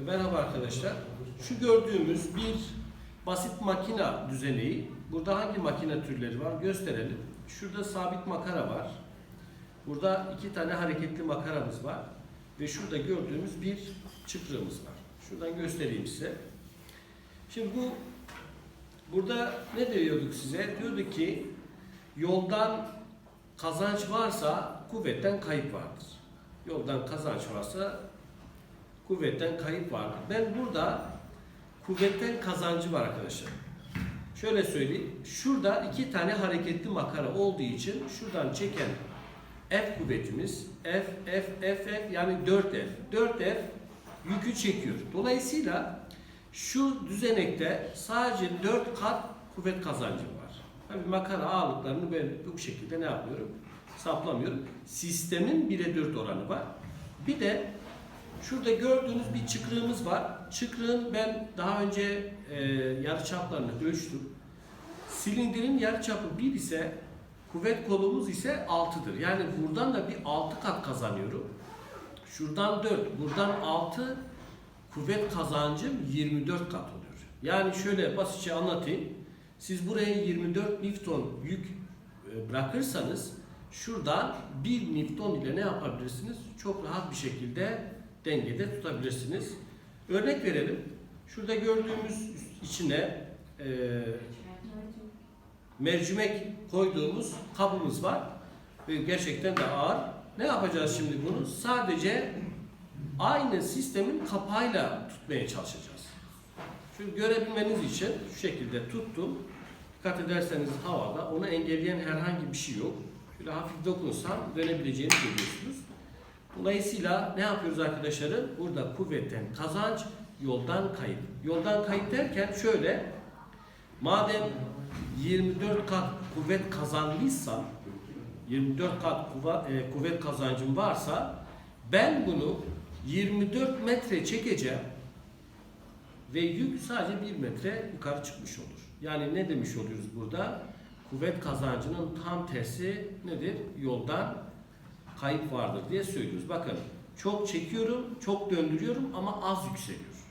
Merhaba arkadaşlar. Şu gördüğümüz bir basit makina düzeneği. Burada hangi makine türleri var gösterelim. Şurada sabit makara var. Burada iki tane hareketli makaramız var. Ve şurada gördüğümüz bir çıkrığımız var. Şuradan göstereyim size. Şimdi bu burada ne diyorduk size? Diyorduk ki yoldan kazanç varsa kuvvetten kayıp vardır. Yoldan kazanç varsa kuvvetten kayıp vardır. Ben burada kuvvetten kazancı var arkadaşlar. Şöyle söyleyeyim. Şurada iki tane hareketli makara olduğu için şuradan çeken F kuvvetimiz F, F, F, F yani 4F. 4F yükü çekiyor. Dolayısıyla şu düzenekte sadece 4 kat kuvvet kazancım var. Tabii makara ağırlıklarını ben bu şekilde ne yapıyorum? Saplamıyorum. Sistemin 1'e 4 oranı var. Bir de Şurada gördüğünüz bir çıkrığımız var. Çıkrığın ben daha önce e, yarıçaplarını ölçtüm. Silindirin yarıçapı 1 ise kuvvet kolumuz ise 6'dır. Yani buradan da bir 6 kat kazanıyorum. Şuradan 4, buradan 6 kuvvet kazancım 24 kat oluyor. Yani şöyle basitçe anlatayım. Siz buraya 24 Newton yük e, bırakırsanız şuradan 1 Newton ile ne yapabilirsiniz? Çok rahat bir şekilde dengede tutabilirsiniz. Örnek verelim. Şurada gördüğümüz içine e, mercimek koyduğumuz kabımız var. Ve gerçekten de ağır. Ne yapacağız şimdi bunu? Sadece aynı sistemin kapağıyla tutmaya çalışacağız. Çünkü görebilmeniz için şu şekilde tuttum. Dikkat ederseniz havada onu engelleyen herhangi bir şey yok. Şöyle hafif dokunsam dönebileceğini görüyorsunuz. Dolayısıyla ne yapıyoruz arkadaşlarım? Burada kuvvetten kazanç, yoldan kayıp. Yoldan kayıp derken şöyle, madem 24 kat kuvvet kazandıysam, 24 kat e, kuvvet kazancım varsa, ben bunu 24 metre çekeceğim ve yük sadece 1 metre yukarı çıkmış olur. Yani ne demiş oluyoruz burada? Kuvvet kazancının tam tersi nedir? Yoldan kayıp vardır diye söylüyoruz. Bakın çok çekiyorum, çok döndürüyorum ama az yükseliyor.